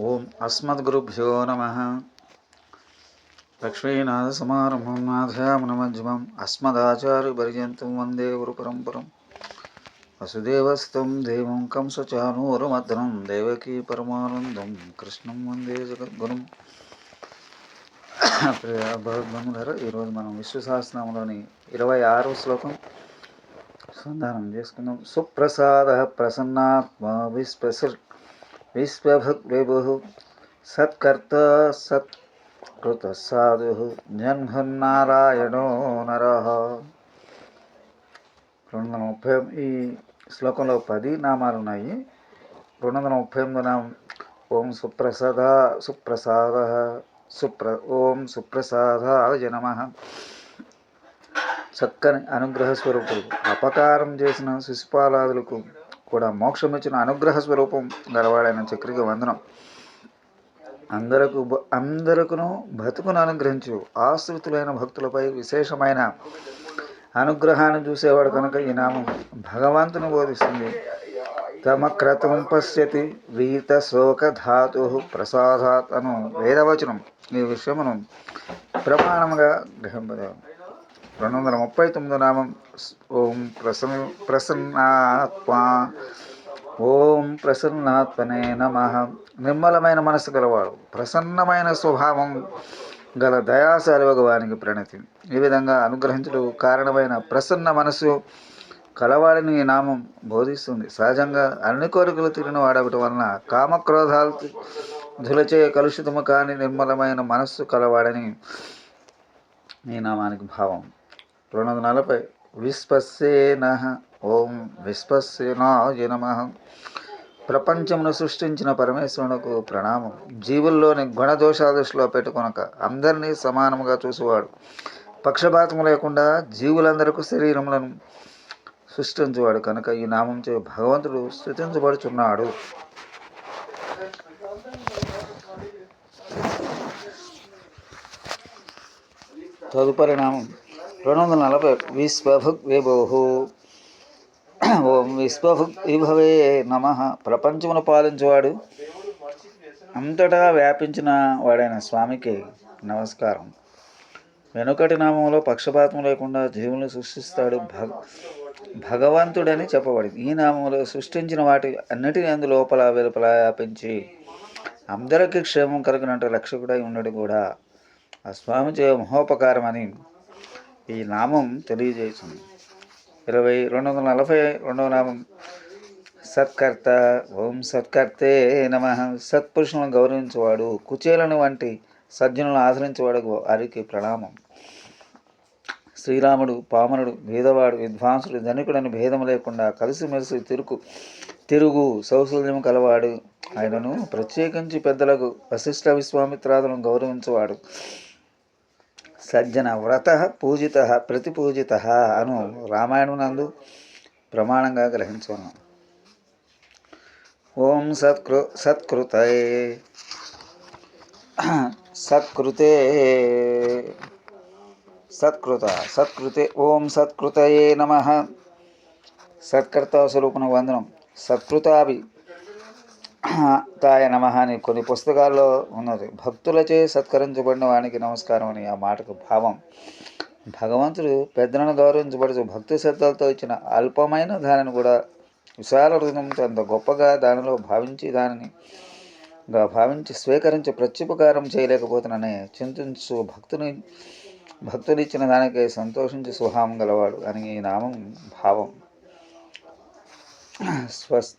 ఓం అస్మద్గురుభ్యో నమ. లక్ష్మీనాథసమారంభం నాథయామనమజ్జమం అస్మదాచార్యపర్యంతం వందే గురుపరంపరం. వసుదేవస్థం దేవం కంసచానూరమర్దనం దేవకీ పరమానందం కృష్ణం వందే జగద్గురం. ప్రియ ఈరోజు మనం విశ్వసహస్రనామంలోని ఇరవై ఆరో శ్లోకం సంధానం చేసుకుందాం. సుప్రసాద ప్రసన్నాత్మ విశ్వస విశ్వభగ్విభు సత్కర్త సత్కృత సాధు జన్మన్నారాయణో నర రెండు వందల ముప్పై ఈ శ్లోకంలో పది నామాలు ఉన్నాయి రెండు వందల ముప్పై ఎనిమిది నామం ఓం సుప్రసాద సుప్రసాద సుప్ర ఓం సుప్రసాదాయ నమ. చక్కని అనుగ్రహ స్వరూపులు అపకారం చేసిన శిశుపాలాదులకు కూడా మోక్షం ఇచ్చిన అనుగ్రహ స్వరూపం గలవాడైన చక్రికి వందనం. అందరకు అందరకును బతుకును అనుగ్రహించు. ఆశ్రితులైన భక్తులపై విశేషమైన అనుగ్రహాన్ని చూసేవాడు కనుక ఈ నామం భగవంతుని బోధిస్తుంది. తమ క్రతం పశ్యతి వీత శోక ధాతు ప్రసాదాత్ వేదవచనం. ఈ విషయమును ప్రమాణముగా గ్రహింపదాము రెండు వందల ముప్పై తొమ్మిదో నామం ఓం ప్రసన్న ప్రసన్నాత్మా ఓం ప్రసన్నాత్మనే నమ. నిర్మలమైన మనసు గలవాడు ప్రసన్నమైన స్వభావం గల దయాశాలి భగవానికి ప్రణతి. ఈ విధంగా అనుగ్రహించడం కారణమైన ప్రసన్న మనసు కలవాడిని ఈ నామం బోధిస్తుంది. సహజంగా అన్ని కోరికలు తిరిగిన వాడవటం వలన కామక్రోధాలు ధులచే కలుషితము కాని నిర్మలమైన మనస్సు కలవాడని ఈ నామానికి భావం. రెండు వందల నలభై విశ్వసేన ఓం విశ్వసేనాయ నమ. ప్రపంచమును సృష్టించిన పరమేశ్వరునకు ప్రణామం. జీవుల్లోని గుణదోషాల దృష్టిలో పెట్టుకొనక అందరినీ సమానముగా చూసేవాడు. పక్షపాతం లేకుండా జీవులందరికీ శరీరములను సృష్టించేవాడు. కనుక ఈ నామం చే భగవంతుడు స్థుతించబడుచున్నాడు తదుపరి నామం రెండు వందల నలభై విశ్వభుక్ విభోహు ఓం విశ్వభుక్ విభవే నమ. ప్రపంచమును పాలించేవాడు. అంతటా వ్యాపించిన వాడైన స్వామికి నమస్కారం. వెనుకటి నామంలో పక్షపాతం లేకుండా జీవులను సృష్టిస్తాడు భగ భగవంతుడని చెప్పబడింది ఈ నామంలో సృష్టించిన వాటి అన్నిటిని అందు లోపల వెలుపల వ్యాపించి అందరికీ క్షేమం కలిగినట్టు రక్షకుడై ఉండడు కూడా. ఆ స్వామి చే మహోపకారం అని ఈ నామం తెలియజేస్తుంది ఇరవై రెండు వందల నలభై రెండవ నామం. సత్కర్త ఓం సత్కర్తే నమ. సత్పురుషులను గౌరవించేవాడు కుచేలను వంటి సజ్జనులను ఆశ్రయించేవాడు వారికి ప్రణామం. శ్రీరాముడు పామనుడు భేదవాడు విద్వాంసుడు ధనికుడని భేదం లేకుండా కలిసిమెలిసి తిరుగు తిరుగు సౌశల్యం కలవాడు. ఆయనను ప్రత్యేకించి పెద్దలకు వశిష్ఠ విశ్వామిత్రాదులను గౌరవించేవాడు. సజ్జన వ్రత పూజిత ప్రతిపూజిత అను రామాయణమునందు ప్రమాణంగా గ్రహించున్నాం. ఓం సత్కృ సత్కృతే సత్కృతే సత్కృత సత్కృతే ఓం సత్కృతయే నమ. సత్కర్త స్వరూపణ వందనం. సత్కృతాభి తాయ నమ అని కొన్ని పుస్తకాల్లో ఉన్నది. భక్తులచే సత్కరించబడిన వానికి నమస్కారం అని ఆ మాటకు భావం. భగవంతుడు పెద్దలను గౌరవించబడుతూ భక్తి శ్రద్ధలతో ఇచ్చిన అల్పమైన దానిని కూడా విశాల హృదయంతో అంత గొప్పగా దానిలో భావించి దానిని భావించి స్వీకరించి ప్రత్యుపకారం చేయలేకపోతున్నానని చింతించు భక్తుని భక్తుడిచ్చిన దానికై సంతోషించి సుహాం గలవాడు అని ఈ నామం భావం. స్వస్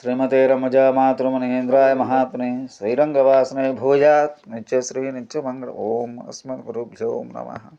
శ్రీమతే రమజా మాతృమనేంద్రాయ మహాత్మనే శ్రీరంగవాసనే భూజాత్ నిత్యశ్రీ నిత్యమంగళ ఓం అస్మద్ గురుభ్యో నమ